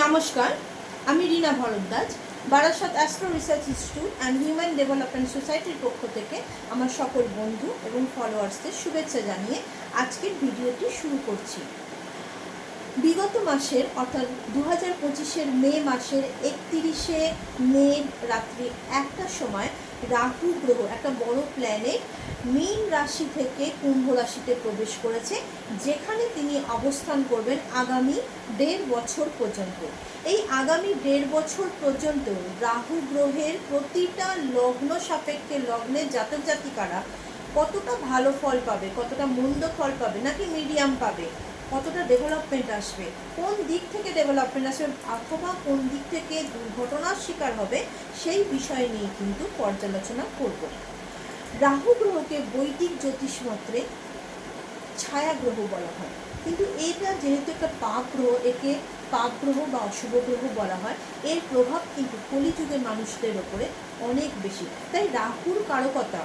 নমস্কার, আমি Rina Bharadwaj, Barasat astro research institute and human development সোসাইটির পক্ষ থেকে আমার সকল বন্ধু এবং ফলোয়ার্সদের শুভেচ্ছা জানিয়ে আজকের ভিডিওটি শুরু করছি। বিগত মাসের, অর্থাৎ দু হাজার পঁচিশের মে মাসের একত্রিশে মে রাত্রি একটার সময় রাহু গ্রহ, একটা বড় প্ল্যানেট মীন রাশি থেকে কুম্ভ রাশিতে প্রবেশ করেছে, যেখানে তিনি অবস্থান করবেন আগামী দেড় বছর পর্যন্ত। এই আগামী দেড় বছর পর্যন্ত রাহু গ্রহের প্রতিটা লগ্ন সাপেক্ষে লগ্নের জাতক জাতিকারা কতটা ভালো ফল পাবে, কতটা মন্দ ফল পাবে, নাকি মিডিয়াম পাবে, কতটা ডেভেলপমেন্ট আসবে, কোন দিক থেকে ডেভেলপমেন্ট আসবে অথবা কোন দিক থেকে দুর্ঘটনার শিকার হবে, সেই বিষয় নিয়ে কিন্তু পর্যালোচনা করব। রাহু গ্রহকে বৈদিক জ্যোতিষ মন্ত্রে ছায়া গ্রহ বলা হয়। কিন্তু এটা যেহেতু একটা পাপ গ্রহ, একে পাপ গ্রহ বা অশুভ গ্রহ বলা হয়, এর প্রভাব কিন্তু কলিযুগের মানুষদের ওপরে অনেক বেশি। তাই রাহুর কারকতা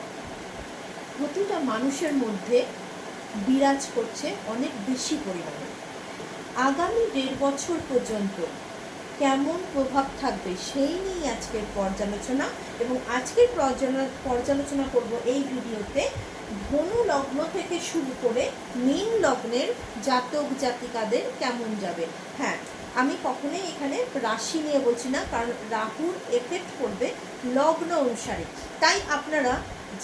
প্রতিটা মানুষের মধ্যে বিরাজ করছে অনেক বেশি পরিমাণে। আগামী দেড় বছর পর্যন্ত কেমন প্রভাব থাকবে সেই নিয়েই আজকের পর্যালোচনা এবং আজকের পর্যালোচনা করব এই ভিডিওতে। ধনু লগ্ন থেকে শুরু করে মীন লগ্নের জাতক জাতিকাদের কেমন যাবে? হ্যাঁ আমি কখনোই এখানে রাশি নিয়ে বলছি না, কারণ রাহুর এফেক্ট করবে লগ্ন অনুসারে। তাই আপনারা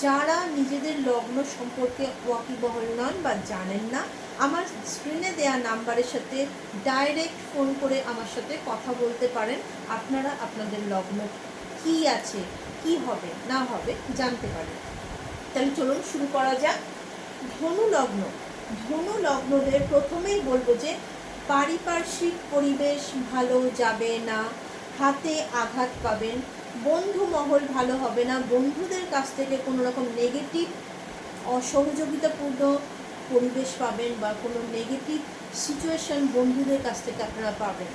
যারা নিজেদের লগ্ন সম্পর্কে ওয়াকিবহল নন বা জানেন না আমার স্ক্রিনে দেওয়া নাম্বারের সাথে ডাইরেক্ট ফোন করে আমার সাথে কথা বলতে পারেন। আপনারা আপনাদের লগ্ন কি আছে, কি হবে, না হবে জানতে পারেন। তাহলে চলুন শুরু করা যাক। ধনু লগ্ন। ধনু লগ্নদের প্রথমেই বলব যে, পারিপার্শ্বিক পরিবেশ ভালো যাবে না, হাতে আঘাত পাবেন, বন্ধু মহল ভালো হবে না, বন্ধুদের কাছ থেকে কোনো রকম নেগেটিভ অসহযোগিতাপূর্ণ পরিবেশ পাবেন বা কোনো নেগেটিভ সিচুয়েশন বন্ধুদের কাছ থেকে আপনারা পাবেন।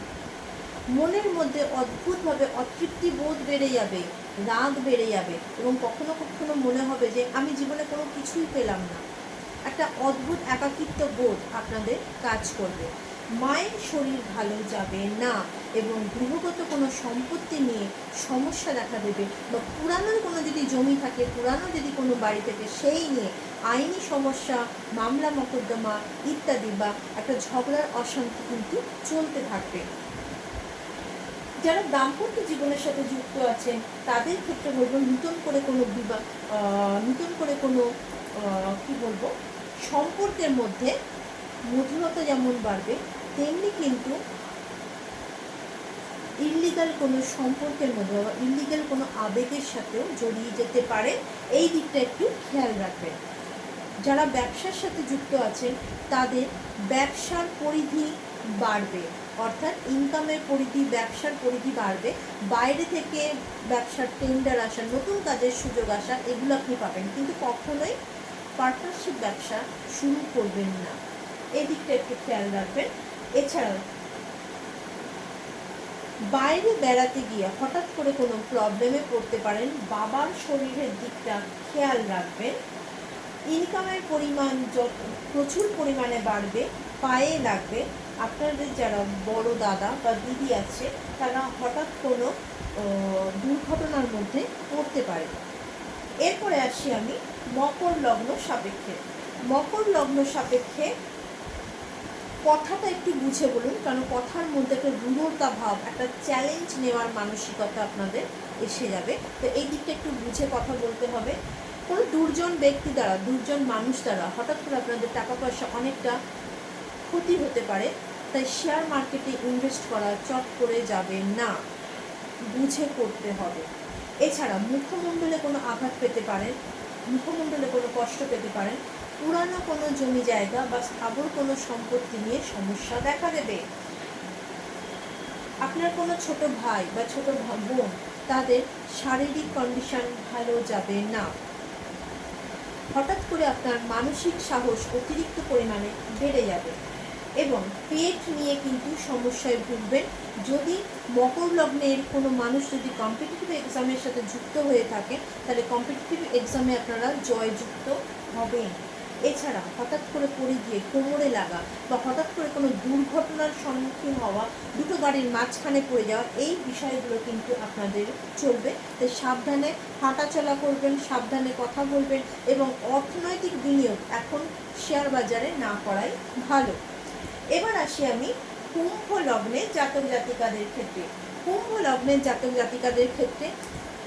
মনের মধ্যে অদ্ভুতভাবে অতৃপ্তি বোধ বেড়ে যাবে, রাগ বেড়ে যাবে এবং কখনো কখনো মনে হবে যে আমি জীবনে কোনো কিছুই পেলাম না। একটা অদ্ভুত একাকিত্ব বোধ আপনাদের কাজ করবে। মায়ের শরীর ভালো যাবে না এবং গৃহগত কোনো সম্পত্তি নিয়ে সমস্যা দেখা দেবে বা পুরানো কোনো যদি জমি থাকে পুরানো যদি কোনো বাড়ি থাকে, সেই নিয়ে আইনি সমস্যা, মামলা, মকদ্দমা ইত্যাদি বা একটা ঝগড়ার অশান্তি কিন্তু চলতে থাকবে। যারা দাম্পত্য জীবনের সাথে যুক্ত আছেন, তাদের ক্ষেত্রে বলব নতুন করে কোনো বিবাহ নতুন করে কোনো কি বলব, সম্পর্কের মধ্যে মধুরতা যেমন বাড়বে তেমনি কিন্তু ইল্লিগাল কোনো সম্পর্কের মধ্যে বা ইল্লিগাল কোনো আবেগের সাথেও জড়িয়ে যেতে পারে। এই দিকটা একটু খেয়াল রাখবেন। যারা ব্যবসার সাথে যুক্ত আছেন, তাদের ব্যবসার পরিধি বাড়বে। অর্থাৎ ইনকামের পরিধি, ব্যবসার পরিধি বাড়বে। বাইরে থেকে ব্যবসার টেন্ডার আসা, নতুন কাজের সুযোগ আসা, এগুলো আপনি পাবেন। কিন্তু কখনোই পার্টনারশিপ ব্যবসা শুরু করবেন না। এই দিকটা একটু খেয়াল রাখবেন। এছাড়াও, বাইরে বেড়াতে গিয়ে হঠাৎ করে কোনো প্রবলেমে পড়তে পারেন বাবার শরীরের দিকটা খেয়াল রাখবেন। ইনকামের পরিমাণ যত, প্রচুর পরিমাণে বাড়বে, পায়ে লাগবে। আপনাদের যারা বড় দাদা বা দিদি আছে, তারা হঠাৎ কোনো দুর্ঘটনার মধ্যে পড়তে পারে। এরপরে আসি আমি মকর লগ্ন সাপেক্ষে। মকর লগ্ন সাপেক্ষে কথাটা একটু বুঝে বলুন, কারণ কথার মধ্যে একটা রূঢ়তা ভাব, একটা চ্যালেঞ্জ নেওয়ার মানসিকতা আপনাদের এসে যাবে। তো এই দিকটা একটু বুঝে কথা বলতে হবে। কোনো দুর্জন ব্যক্তি দ্বারা, দুর্জন মানুষ দ্বারা হঠাৎ করে আপনাদের টাকা পয়সা অনেকটা ক্ষতি হতে পারে, তাই শেয়ার মার্কেটে ইনভেস্ট করা চট করে যাবে না। বুঝে করতে হবে। এছাড়া মুখমণ্ডলে কোনো আঘাত পেতে পারেন মুখমণ্ডলে কোনো কষ্ট পেতে পারেন পুরানো কোনো জমি জায়গা বা স্থাবর কোনো সম্পত্তি নিয়ে সমস্যা দেখা দেবে। আপনার কোনো ছোট ভাই বা ছোট বোন তাদের শারীরিক কন্ডিশন ভালো যাবে না। হঠাৎ করে আপনার মানসিক সাহস অতিরিক্ত পরিমাণে বেড়ে যাবে এবং পেট নিয়ে কিন্তু সমস্যায় ভুগবেন। যদি মকর লগ্নের কোনো মানুষ যদি কম্পিটিটিভ এক্সামের সাথে যুক্ত হয়ে থাকে তাহলে কম্পিটিটিভ এক্সামে আপনারা জয়যুক্ত হবেন। এছাড়া হঠাৎ করে পড়ে গিয়ে কোমরে লাগা বা হঠাৎ করে কোনো দুর্ঘটনার সম্মুখীন হওয়া, দুটো গাড়ির মাঝখানে পড়ে যাওয়া, এই বিষয়গুলো কিন্তু আপনাদের চলবে। তাই সাবধানে হাঁটাচলা করবেন, সাবধানে কথা বলবেন এবং অর্থনৈতিক বিনিয়োগ এখন শেয়ার বাজারে না করাই ভালো। এবার আসি আমি কুম্ভ লগ্নে জাতক জাতিকাদের ক্ষেত্রে। কুম্ভ লগ্নের জাতক জাতিকাদের ক্ষেত্রে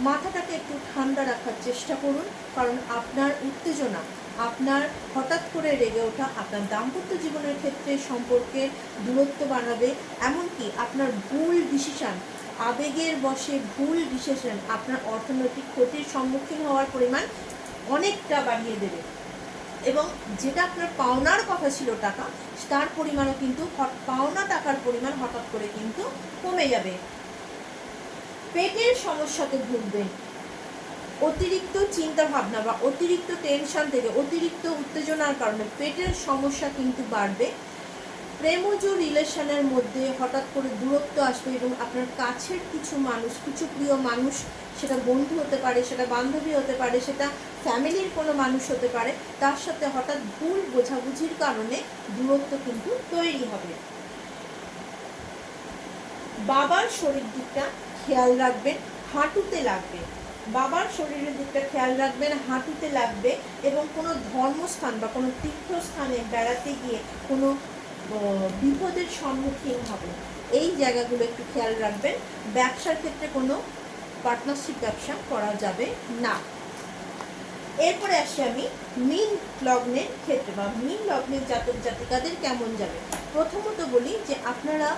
মাথাটাকে একটু ঠান্ডা রাখার চেষ্টা করুন, কারণ আপনার উত্তেজনা, আপনার হঠাৎ করে রেগে ওঠা, আপনার দাম্পত্য জীবনের ক্ষেত্রে সম্পর্কের দূরত্ব বাড়াবে, এমনকি আপনার ভুল ডিসিশন আবেগের বশে ভুল ডিসিশন আপনার অর্থনৈতিক ক্ষতির সম্মুখীন হওয়ার পরিমাণ অনেকটা বাড়িয়ে দেবে। এবং যেটা আপনার পাওনার কথা ছিল টাকা, তার পরিমাণও কিন্তু, পাওনা টাকার পরিমাণ হঠাৎ করে কিন্তু কমে যাবে। পেটের সমস্যাতে ভুগবেন। অতিরিক্ত চিন্তা ভাবনা বা অতিরিক্ত টেনশন থেকে অতিরিক্ত উত্তেজনার কারণে পেটের সমস্যা কিন্তু বাড়বে। প্রেমজ রিলেশনের মধ্যে হঠাৎ করে দূরত্ব আসবে এবং আপনার কাছের কিছু মানুষ, কিছু প্রিয় মানুষ, সেটা বন্ধু হতে পারে, সেটা বান্ধবী হতে পারে, সেটা ফ্যামিলির কোনো মানুষ হতে পারে, তার সাথে হঠাৎ ভুল বোঝাবুঝির কারণে দূরত্ব কিন্তু তৈরি হবে। বাবার শরীর দিকটা খেয়াল রাখবেন হাঁটুতে লাগবে। বাবার শরীরের দিকটা খেয়াল রাখবেন হাঁটুতে লাগবে এবং কোনো ধর্মস্থান বা কোনো তীর্থস্থানে বেড়াতে গিয়ে কোনো বিপদের সম্মুখীন হবে এই জায়গাগুলো একটু খেয়াল রাখবেন। ব্যবসার ক্ষেত্রে কোনো পার্টনারশিপ ব্যবসা করা যাবে না। এরপরে আসি আমি মিন লগ্নের ক্ষেত্রে বা মিন লগ্নের জাতক জাতিকাদের কেমন যাবে। প্রথমত বলি যে আপনারা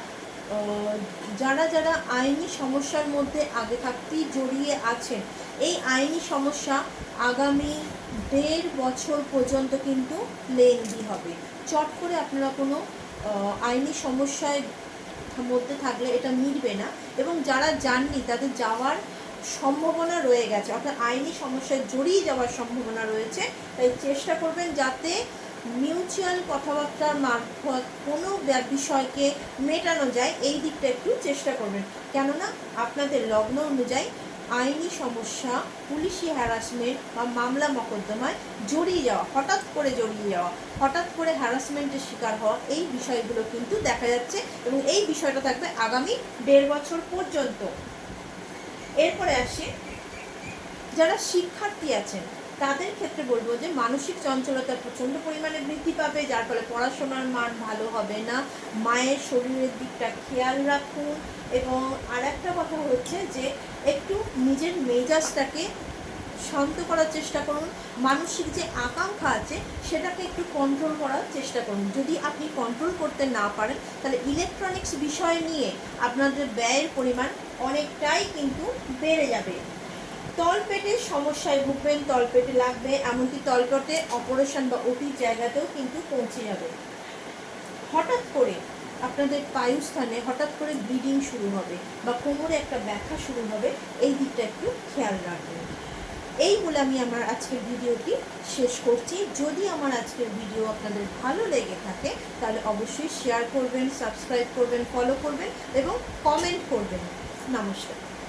যারা যারা আইনি সমস্যার মধ্যে আগে থাকতেই জড়িয়ে আছেন, এই আইনি সমস্যা আগামী দেড় বছর পর্যন্ত কিন্তু লেন্দি হবে। চট করে আপনারা কোনো আইনি সমস্যায় মধ্যে থাকলে এটা মিটবে না এবং যারা যাননি তাদের যাওয়ার সম্ভাবনা রয়ে গেছে। অর্থাৎ আইনি সমস্যায় জড়িয়ে যাওয়ার সম্ভাবনা রয়েছে। তাই চেষ্টা করবেন যাতে মিউচুয়াল কথাবার্তার মারফত কোনো বিষয়কে মেটানো যায়, এই দিকটা একটু চেষ্টা করবেন। কেননা, আপনাদের লগ্ন অনুযায়ী আইনি সমস্যা, পুলিশি হ্যারাসমেন্ট বা মামলা মকদ্দমায় জড়িয়ে যাওয়া, হঠাৎ করে জড়িয়ে যাওয়া, হঠাৎ করে হ্যারাসমেন্টের শিকার হওয়া, এই বিষয়গুলো কিন্তু দেখা যাচ্ছে এবং এই বিষয়টা থাকবে আগামী দেড় বছর পর্যন্ত। এরপরে আসি, যারা শিক্ষার্থী আছেন তাদের ক্ষেত্রে বলব যে মানসিক চঞ্চলতা প্রচণ্ড পরিমাণে বৃদ্ধি পাবে, যার ফলে পড়াশোনার মান ভালো হবে না। মায়ের শরীরের দিকটা খেয়াল রাখুন এবং আর একটা কথা হচ্ছে যে একটু নিজের মেজাজটাকে শান্ত করার চেষ্টা করুন। মানসিক যে আকাঙ্ক্ষা আছে সেটাকে একটু কন্ট্রোল করার চেষ্টা করুন। যদি আপনি কন্ট্রোল করতে না পারেন, তাহলে ইলেকট্রনিক্স বিষয় নিয়ে আপনাদের ব্যয়ের পরিমাণ অনেকটাই কিন্তু বেড়ে যাবে। তলপেটের সমস্যায় ভুগবেন, তলপেটে লাগবে, এমনকি তলপেটে অপারেশন বা ওটির জায়গাতেও কিন্তু পৌঁছে যাবে। হঠাৎ করে আপনাদের পায়ুস্থানে হঠাৎ করে ব্লিডিং শুরু হবে বা কোমরে একটা ব্যথা শুরু হবে, এই দিকটা একটু খেয়াল রাখবেন। এই বলে আমি আমার আজকের ভিডিওটি শেষ করছি। যদি আমার আজকের ভিডিও আপনাদের ভালো লেগে থাকে, তাহলে অবশ্যই শেয়ার করবেন সাবস্ক্রাইব করবেন ফলো করবেন এবং কমেন্ট করবেন। নমস্কার।